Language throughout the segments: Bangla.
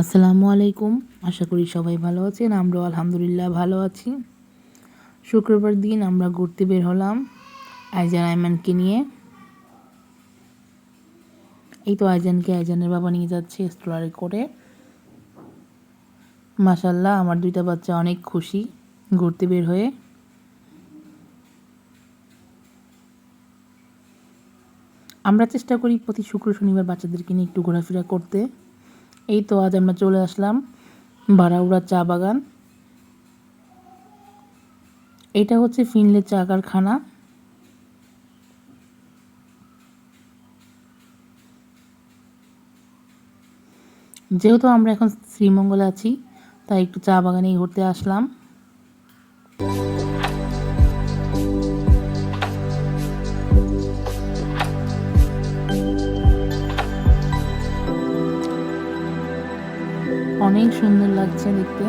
আসসালামু আলাইকুম। আশা করি সবাই ভালো আছেন, আমরাও আলহামদুলিল্লাহ ভালো আছি। শুক্রবার দিন আমরা ঘুরতে বের হলাম আইজান আইমানকে নিয়ে। এই তো আইজানকে আইজানের বাবা নিয়ে যাচ্ছে স্ট্রলারে করে। মাসাল্লাহ আমার দুইটা বাচ্চা অনেক খুশি ঘুরতে বের হয়ে। আমরা চেষ্টা করি প্রতি শুক্র শনিবার বাচ্চাদেরকে নিয়ে একটু ঘোরাফেরা করতে। এই তো আজ আমরা চলে আসলাম বারাউড়া চা বাগান। এটা হচ্ছে ফিনলে চা কারখানা। যেহেতু আমরা এখন শ্রীমঙ্গলে আছি, তাই একটু চা বাগানে ঘুরতে আসলাম। অনেক সুন্দর লাগছে দেখতে।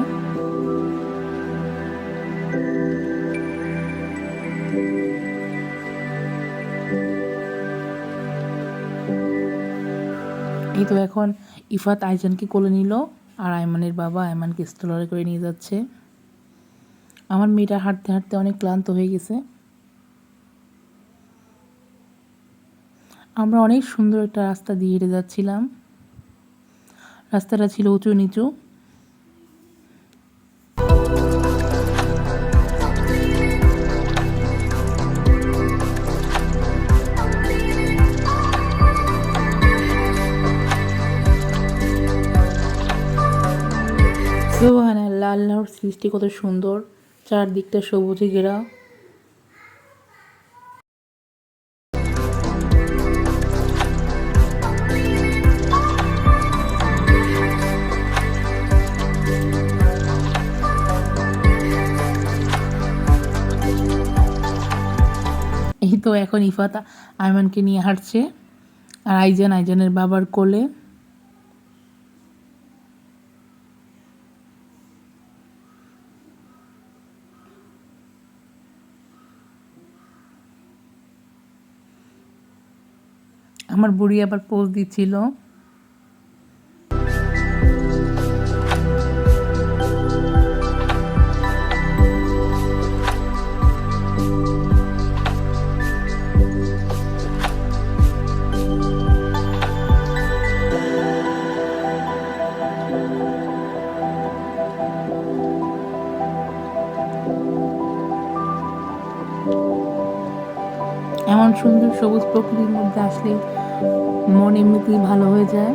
এই তো এখন ইফাত আইজানকে কোলে নিল আর আয়মানের বাবা আয়মানকে স্থলরে করে নিয়ে যাচ্ছে। আমার মেয়েটা হাঁটতে হাঁটতে অনেক ক্লান্ত হয়ে গেছে। আমরা অনেক সুন্দর একটা রাস্তা দিয়ে হেঁটে যাচ্ছিলাম। রাস্তাটা ছিল উঁচু নিচু। আল্লাহর সৃষ্টি কত সুন্দর। চারদিকটা সবুজে ঘেরা। এই তো এখন ইফাত। আয়মানকে নিয়ে হাঁটছে। আর আইজান, আইজানের বাবার কোলে। আমার বুড়ি আবার পোজ দিচ্ছিল। এমন সুন্দর সবুজ প্রকৃতির মধ্যে আসলে মন এমনিতেই ভালো হয়ে যায়।